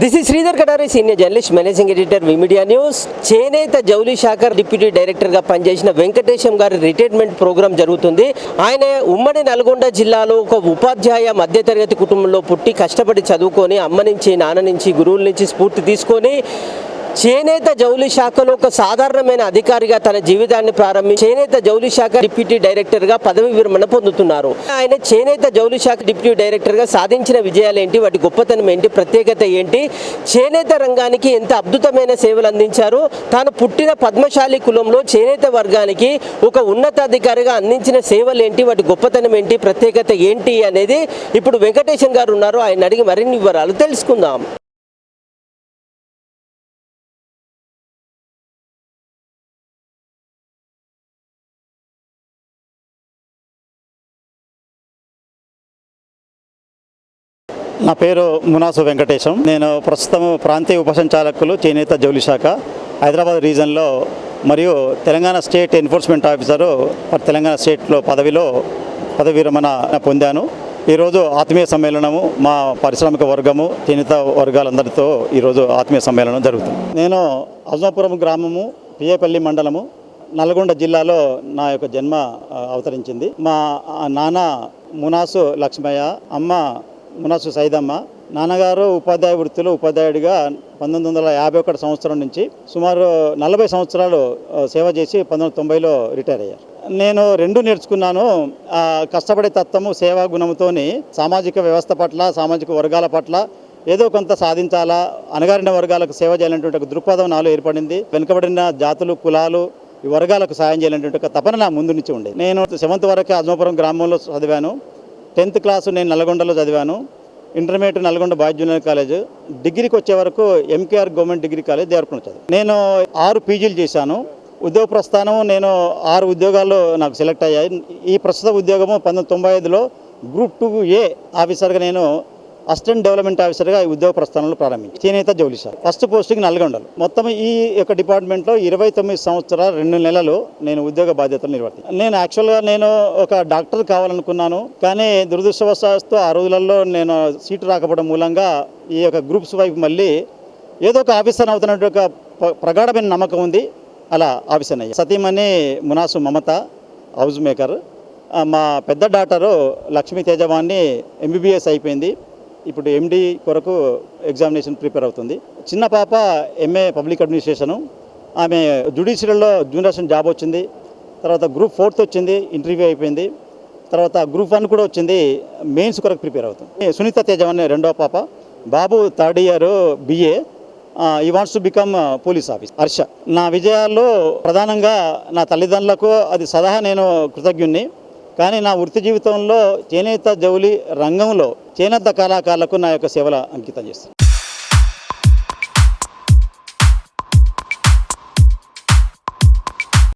This is Sridhar Katari senior journalist managing editor V media news చేనేత జౌలి శాఖ deputy డైరెక్టర్గా పనిచేసిన వెంకటేశం గారి రిటైర్మెంట్ ప్రోగ్రాం జరుగుతుంది. ఆయన ఉమ్మడి నల్గొండ జిల్లాలో ఒక ఉపాధ్యాయ మధ్యతరగతి కుటుంబంలో పుట్టి కష్టపడి చదువుకొని అమ్మ నుంచి నాన్న నుంచి గురువుల నుంచి స్ఫూర్తి తీసుకొని చేనేత జౌలి శాఖలో ఒక సాధారణమైన అధికారిగా తన జీవితాన్ని ప్రారంభించి చేనేత జౌలి శాఖ డిప్యూటీ డైరెక్టర్గా పదవి విరమణ పొందుతున్నారు. ఆయన చేనేత జౌలి శాఖ డిప్యూటీ డైరెక్టర్గా సాధించిన విజయాలు ఏంటి? వాటి గొప్పతనం ఏంటి? ప్రత్యేకత ఏంటి? చేనేత రంగానికి ఎంత అద్భుతమైన సేవలు అందించారు? తాను పుట్టిన పద్మశాలి కులంలో చేనేత వర్గానికి ఒక ఉన్నతాధికారిగా అందించిన సేవలు ఏంటి? వాటి గొప్పతనం ఏంటి? ప్రత్యేకత ఏంటి? అనేది ఇప్పుడు వెంకటేశం గారు ఉన్నారు. ఆయన అడిగి మరిన్ని వివరాలు తెలుసుకుందాం. నా పేరు మునాసు వెంకటేశం. నేను ప్రస్తుతం ప్రాంతీయ ఉపసంచాలకులు చేనేత జౌలి శాఖ హైదరాబాద్ రీజన్లో మరియు Telangana state enforcement officer Telangana స్టేట్లో పదవిలో పదవి విరమణ పొందాను. ఈరోజు ఆత్మీయ సమ్మేళనము మా పారిశ్రామిక వర్గము చేనేత వర్గాలందరితో ఈరోజు ఆత్మీయ సమ్మేళనం జరుగుతుంది. నేను అజమాపురం గ్రామము పియ్యపల్లి మండలము నల్గొండ జిల్లాలో నా యొక్క జన్మ అవతరించింది. మా నాన్న మునాసు లక్ష్మయ్య అమ్మ మునసు సైదమ్మ. నాన్నగారు ఉపాధ్యాయ వృత్తిలో ఉపాధ్యాయుడిగా పంతొమ్మిది వందల యాభై ఒకటి సంవత్సరం నుంచి సుమారు నలభై సంవత్సరాలు సేవ చేసి పంతొమ్మిది వందల తొంభైలో రిటైర్ అయ్యారు. నేను రెండు నేర్చుకున్నాను. కష్టపడే తత్వము సేవా గుణముతోని సామాజిక వ్యవస్థ పట్ల సామాజిక వర్గాల పట్ల ఏదో కొంత సాధించాలా అణగారిన వర్గాలకు సేవ చేయాలనేటువంటి ఒక దృక్పథం నాలో ఏర్పడింది. వెనుకబడిన జాతులు కులాలు ఈ వర్గాలకు సాయం చేయాలనేటువంటి ఒక తపన నా ముందు నుంచి ఉండేది. నేను సెవెంత్ వరకు అజ్మాపురం గ్రామంలో చదివాను. టెన్త్ క్లాసు నేను నల్గొండలో చదివాను. Intermediate Nalgonda boys junior college. డిగ్రీకి వచ్చే వరకు MKR government degree college Devarakonda చదివాను. నేను ఆరు పీజీలు చేశాను. ఉద్యోగ ప్రస్థానం నేను ఆరు ఉద్యోగాల్లో నాకు సెలెక్ట్ అయ్యాయి. ఈ ప్రస్తుత ఉద్యోగము పంతొమ్మిది తొంభై ఐదులో గ్రూప్ టూ ఏ ఆఫీసర్గా నేను అసిస్టెంట్ డెవలప్మెంట్ ఆఫీసర్గా ఈ ఉద్యోగ ప్రస్థానంలో ప్రారంభించి చేనేత జౌలి సార్ ఫస్ట్ పోస్టింగ్ నల్గొండలు. మొత్తం ఈ యొక్క డిపార్ట్మెంట్లో ఇరవై తొమ్మిది సంవత్సరాలు రెండు నెలలు నేను ఉద్యోగ బాధ్యతలు నిర్వర్తి నేను యాక్చువల్గా నేను ఒక డాక్టర్ కావాలనుకున్నాను కానీ దురదృష్టవశాస్తు ఆ రోజులలో నేను సీటు రాకపోవడం మూలంగా ఈ యొక్క గ్రూప్స్ వైపు మళ్ళీ ఏదో ఒక ఆఫీసర్ అవుతున్నట్టు ఒక ప్రగాఢమైన నమ్మకం ఉంది. అలా ఆఫీసర్ అయ్యా. సతీమణి మునాసు మమత హౌస్ మేకర్. మా పెద్ద డాక్టరు లక్ష్మీ తేజవాణి ఎంబీబీఎస్ అయిపోయింది. ఇప్పుడు ఎండి కొరకు ఎగ్జామినేషన్ ప్రిపేర్ అవుతుంది. చిన్న పాప ఎంఏ పబ్లిక్ అడ్మినిస్ట్రేషను ఆమె జుడిషియల్లో జూనియర్షన్ జాబ్ వచ్చింది. తర్వాత గ్రూప్ ఫోర్త్ వచ్చింది ఇంటర్వ్యూ అయిపోయింది. తర్వాత గ్రూప్ వన్ కూడా వచ్చింది మెయిన్స్ కొరకు ప్రిపేర్ అవుతుంది. సునీత తేజవాణి రెండో పాప బాబు third year BA he wants to become police office Harsha నా విజయాల్లో ప్రధానంగా నా తల్లిదండ్రులకు అది సలహా నేను కృతజ్ఞుణ్ణి. కానీ నా వృత్తి జీవితంలో చేనేత జౌలి రంగంలో చేనేత కళాకారులకు నా యొక్క సేవల అంకితం చేస్తాను